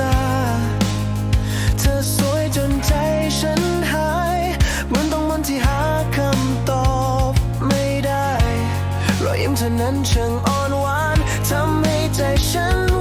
ตา เธอสวยจนใจฉันหายเหมือนต้องมนที่หาคำตอบไม่ได้ รอยยิ้มเธอนั้นช่างอ่อนหวานทำให้ใจฉัน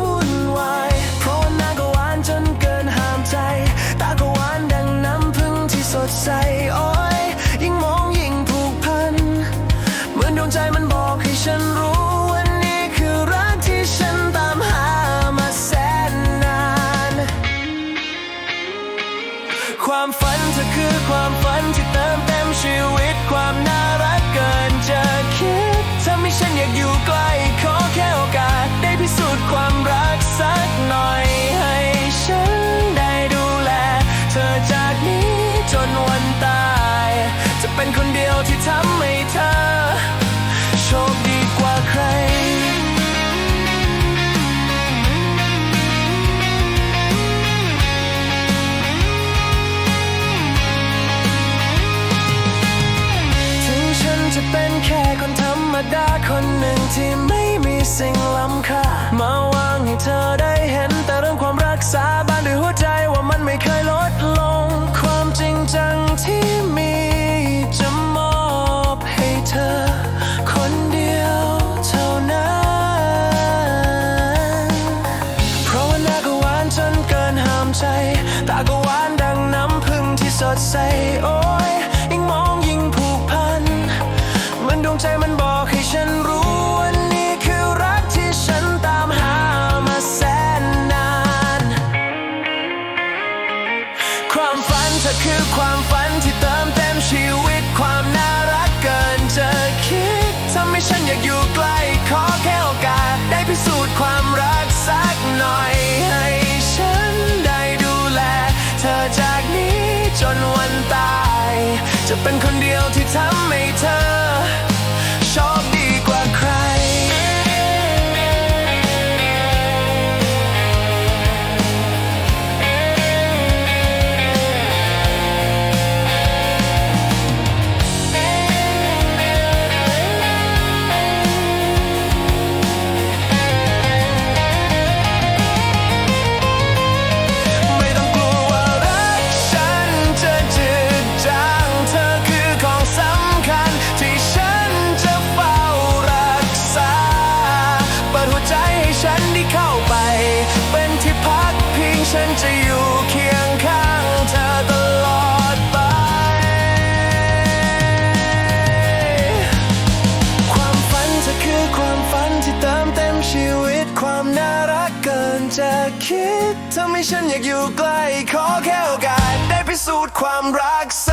ฝันเธอคือความฝันที่เติมเต็มชีวิตความน่ารักเกินจะคิดทำให้ฉันอยากอยู่ใกล้ขอแค่โอกาส ดาคนหนึ่งที่ไม่มีสิ่งล้ำค่ามาวางให้เธอได้เห็นแต่เรื่องความรักษาบานด้วยหัวใจว่ามันไม่เคยลดลง ความจริงจังที่มีจะมอบให้เธอ คนเดียวเท่านั้น เพราะว่าหน้าก็หวานจนเกินห้ามใจ ตาก็หวานดังน้ำพึ่งที่สดใสโอ้ย อคือความฝันที่เติมเต็มชีวิตความน่ารักเกินจะคิดทำให้ฉันอยากอยู่ใกล้ขอแค่โอกาสได้พิสูจน์ความรักสักหน่อย ให้ฉันได้ดูแล เธอจากนี้จนวันตาย จะเป็นคนเดียวที่ทำ จะคิดทำให้ฉันอยากอยู่ใกล้ขอแค่โอกาสได้พิสูจน์ความรักส